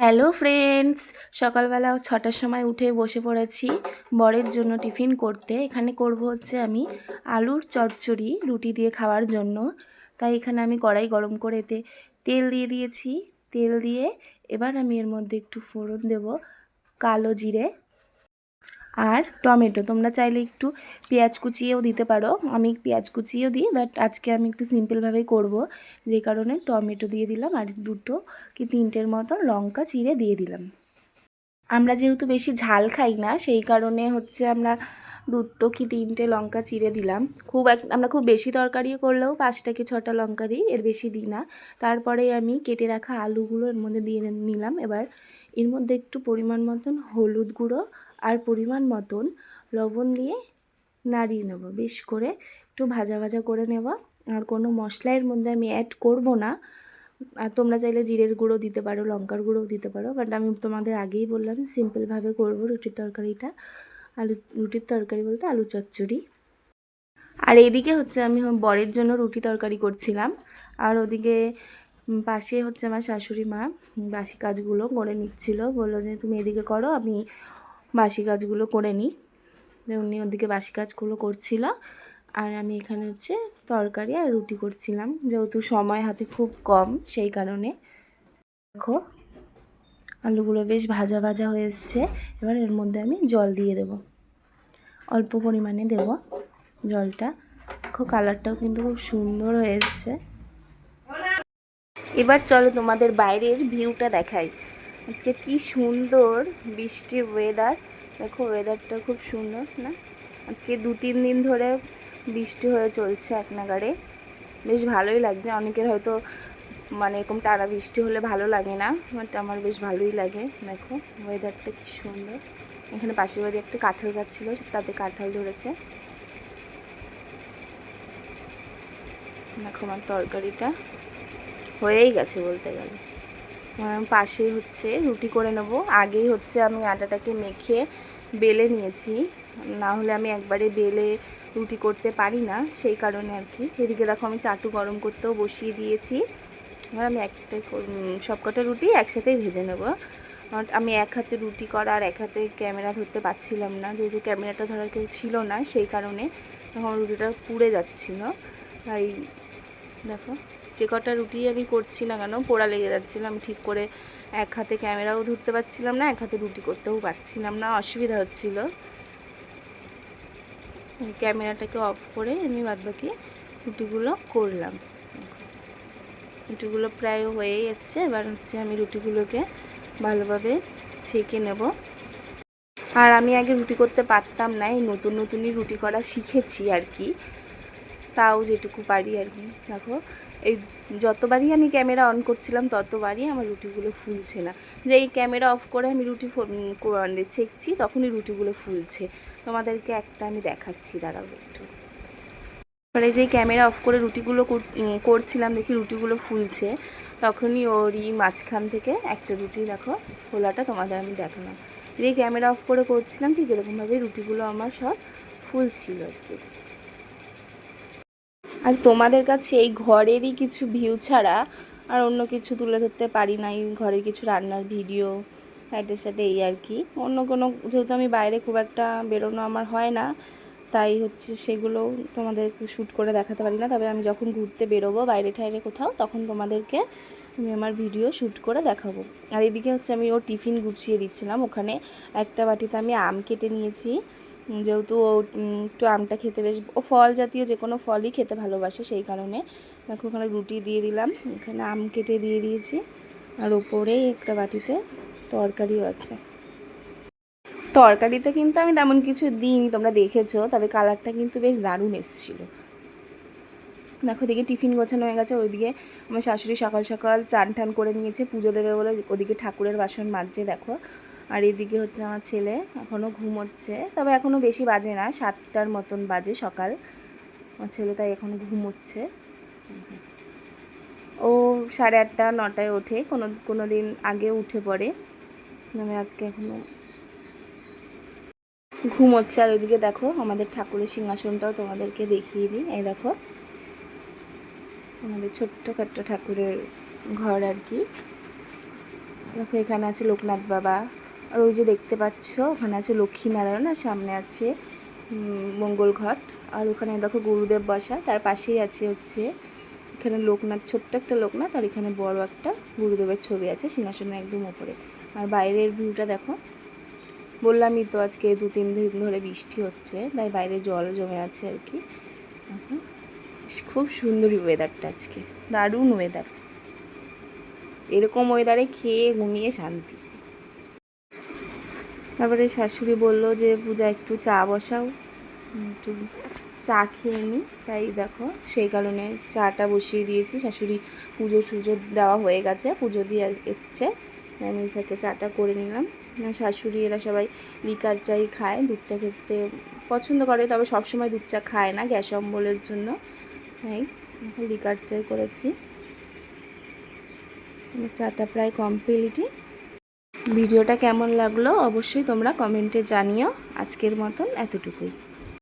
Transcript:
Hello friends সকালবেলা ছটার সময় উঠে বসে পড়েছি বরের জন্য টিফিন করতে। এখানে করব হচ্ছে আমি আলুর চচ্চড়ি রুটি দিয়ে খাওয়ার জন্য। তাই এখানে আমি কড়াই গরম করে এতে তেল দিয়ে দিয়েছি। তেল দিয়ে এবার আমি এর মধ্যে একটু ফোড়ন দেব, কালো জিরে আর টমেটো। তোমরা চাইলে একটু পেঁয়াজ কুচিয়েও দিতে পারো। আমি পেঁয়াজ কুচিয়েও দিই বাট আজকে আমি একটু সিম্পলভাবেই করব। যে কারণে টমেটো দিয়ে দিলাম আর দুটো কি তিনটের মতন লঙ্কা চিড়ে দিয়ে দিলাম। আমরা যেহেতু বেশি ঝাল খাই না, সেই কারণে হচ্ছে আমরা দুটো কি তিনটে লঙ্কা চিড়ে দিলাম। খুব এক, আমরা খুব বেশি তরকারিও করলেও পাঁচটা কি ছটা লঙ্কা দিই, এর বেশি দিই না। তারপরে আমি কেটে রাখা আলুগুলো এর মধ্যে দিয়ে নিলাম। এবার এর মধ্যে একটু পরিমাণ মতন হলুদ গুঁড়ো আর পরিমাণ মতন লবণ দিয়ে নাড়িয়ে নেব। বেশ করে একটু ভাজা ভাজা করে নেব। আর কোনো মশলা এর মধ্যে আমি অ্যাড করব না। আর তোমরা চাইলে জিরের গুঁড়ো দিতে পারো, লঙ্কার গুঁড়োও দিতে পারো। বাট আমি তোমাদের আগেই বললাম সিম্পলভাবে করব রুটির তরকারিটা। আলু, রুটির তরকারি বলতে আলু চচ্চড়ি। আর এদিকে হচ্ছে আমি বরের জন্য রুটি তরকারি করছিলাম। আর ওদিকে পাশে হচ্ছে আমার শাশুড়ি মা বাসি কাজগুলো করে নিচ্ছিল। বলল যে, তুমি এদিকে করো, আমি বাসি কাজগুলো করে নিই। উনি ওদিকে বাসি কাজগুলো করছিল। আর আমি এখানে হচ্ছে তরকারি আর রুটি করছিলাম। যেহেতু সময় হাতে খুব কম, সেই কারণে। দেখো আলুগুলো বেশ ভাজা ভাজা হয়ে এসছে। এবার এর মধ্যে আমি জল দিয়ে দেব। অল্প পরিমাণে দেব জলটা। দেখো, কালারটাও কিন্তু খুব সুন্দর হয়ে এসছে। এবার চলো তোমাদের বাইরের ভিউটা দেখাই। আজকে কি সুন্দর বৃষ্টির ওয়েদার দেখো ওয়েদারটা খুব সুন্দর, না? আজকে দু তিন দিন ধরে বৃষ্টি হয়ে চলছে এক নাগারে বেশ ভালোই লাগছে। অনেকের হয়তো মানে এরকম টানা বৃষ্টি হলে ভালো লাগে না বাট আমার বেশ ভালোই লাগে। দেখো ওয়েদারটা কি সুন্দর। এখানে পাশের বাড়ি একটা কাঁঠাল গাছ ছিল, তাতে কাঁঠাল ধরেছে। দেখো আমার তরকারিটা হয়েই গেছে বলতে গেলে। পাশে হচ্ছে রুটি করে নেব। আগেই হচ্ছে আমি আটাটাকে মেখে বেলে নিয়েছি। না হলে আমি একবারে বেলে রুটি করতে পারি না, সেই কারণে আর কি। এদিকে দেখো আমি চাটু গরম করতেও বসিয়ে দিয়েছি। এবার আমি একটা সবকটা রুটি একসাথেই ভেজে নেব। আমি এক হাতে রুটি করা আর এক হাতে ক্যামেরা ধরতে পারছিলাম না। যেহেতু ক্যামেরাটা ধরার কেউ ছিল না, সেই কারণে তখন রুটিটা পুড়ে যাচ্ছিল। তাই দেখো, যে কটা রুটি আমি করছি না কেন, পোড়া লেগে যাচ্ছিল। আমি ঠিক করে এক হাতে ক্যামেরাও ধরতে পারছিলাম না, এক হাতে রুটি করতেও পারছিলাম না, অসুবিধা হচ্ছিল। ক্যামেরাটাকে অফ করে আমি বাদবাকি রুটিগুলো করলাম। রুটিগুলো প্রায় হয়েই এসছে। এবার হচ্ছে আমি রুটিগুলোকে ভালোভাবে ছেঁকে নেব। আর আমি আগে রুটি করতে পারতাম না, এই নতুন নতুনই রুটি করা শিখেছি আর কি। তাও যেটুকু পারি আর কি। দেখো, এই যতবারই আমি ক্যামেরা অন করছিলাম, ততবারই আমার রুটিগুলো ফুলছে না। যে এই ক্যামেরা অফ করে আমি রুটি ছেঁকছি, তখনই রুটিগুলো ফুলছে। তোমাদেরকে একটা আমি দেখাচ্ছি দাঁড়াবো একটু। এবারে যে ক্যামেরা অফ করে রুটিগুলো করছিলাম, দেখি রুটিগুলো ফুলছে। তখনই ওরই মাঝখান থেকে একটা রুটি, দেখো ফোলাটা তোমাদের আমি দেখালাম। যে ক্যামেরা অফ করে করছিলাম, ঠিক এরকমভাবে রুটিগুলো আমার সব ফুলছিল আর কি। আর তোমাদের কাছে এই ঘরেরই কিছু ভিউ ছাড়া আর অন্য কিছু তুলে ধরতে পারি না ঘরের কিছু রান্নার ভিডিও, সাইডে সাইডে এই আর কি। অন্য কোনো, যেহেতু আমি বাইরে খুব একটা বেরোনো আমার হয় না তাই হচ্ছে সেগুলো তোমাদের শ্যুট করে দেখাতে পারি না। তবে আমি যখন ঘুরতে বেরোবো বাইরে ঠাইরে কোথাও, তখন তোমাদেরকে আমি আমার ভিডিও শ্যুট করে দেখাবো। আর এদিকে হচ্ছে আমি ওর টিফিন গুছিয়ে দিচ্ছিলাম। ওখানে একটা বাটিতে আমি আম কেটে নিয়েছি। যেহেতু ও একটু আমটা খেতে বেশ, ও ফল জাতীয় যে কোনো ফলই খেতে ভালোবাসে সেই কারণে। দেখো ওখানে রুটি দিয়ে দিলাম, এখানে আম কেটে দিয়ে দিয়েছি। আর ওপরেই একটা বাটিতে তরকারিও আছে। তরকারিতে কিন্তু আমি তেমন কিছু দিইনি, তোমরা দেখেছ, তবে কালারটা কিন্তু বেশ দারুণ এসেছিল। দেখো দিকে টিফিন গোছানো হয়ে গেছে, ওইদিকে আমার শাশুড়ি সকাল সকাল চান টান করে নিয়েছে, পুজো দেবে বলে ওদিকে ঠাকুরের বাসন মাজছে, দেখো। আর এদিকে হচ্ছে আমার ছেলে এখনও ঘুমোচ্ছে, তবে এখনও বেশি বাজে না, সাতটার মতন বাজে সকাল। আমার ছেলে তাই এখনও ঘুমোচ্ছে। ও সাড়ে আটটা, নটায় ওঠে, কোনো কোনো দিন আগে উঠে পড়ে। আমি আজকে এখনও ঘুমোচ্ছে। আর ওইদিকে দেখো, আমাদের ঠাকুরের সিংহাসনটাও তোমাদেরকে দেখিয়ে দিই। এই দেখো, আমাদের ছোট্ট খাট্ট ঠাকুরের ঘর আর কি। দেখো, এখানে আছে লোকনাথ বাবা। আর ওই যে দেখতে পাচ্ছ, ওখানে আছে লক্ষ্মীনারায়ণ আর সামনে আছে মঙ্গল ঘট। আর ওখানে দেখো গুরুদেব বসা, তার পাশেই আছে হচ্ছে, এখানে লোকনাথ, ছোট্ট একটা লোকনাথ, আর এখানে বড় একটা গুরুদেবের ছবি আছে সিংহাসনের একদম উপরে। আর বাইরের ভিউটা দেখো বললামই তো আজকে দু তিন দিন ধরে বৃষ্টি হচ্ছে, তাই বাইরে জল জমে আছে আর কি। খুব সুন্দরই ওয়েদারটা আজকে, দারুণ ওয়েদার এরকম ওয়েদারে খেয়ে ঘুমিয়ে শান্তি। তারপরে শাশুড়ি বলল যে, পূজা, একটু চা বসাও। একটু চা খেয়ে নিই তাই দেখো, সেই কারণে চাটা বসিয়ে দিয়েছি। শাশুড়ি পুজো সুজো দেওয়া হয়ে গেছে, পুজো দিয়ে এসছে। আমি থেকে চাটা করে নিলাম। শাশুড়ি এরা সবাই লিকার চাই খায়, দুধ চা খেতে পছন্দ করে, তবে সবসময় দুধ চা খায় না গ্যাস অম্বলের জন্য। তাই লিকার চাই করেছি। চাটা প্রায় কমপ্লিটই ভিডিওটা কেমন লাগল অবশ্যই তোমরা কমেন্টে জানিও। আজকের মতন এতটুকুই।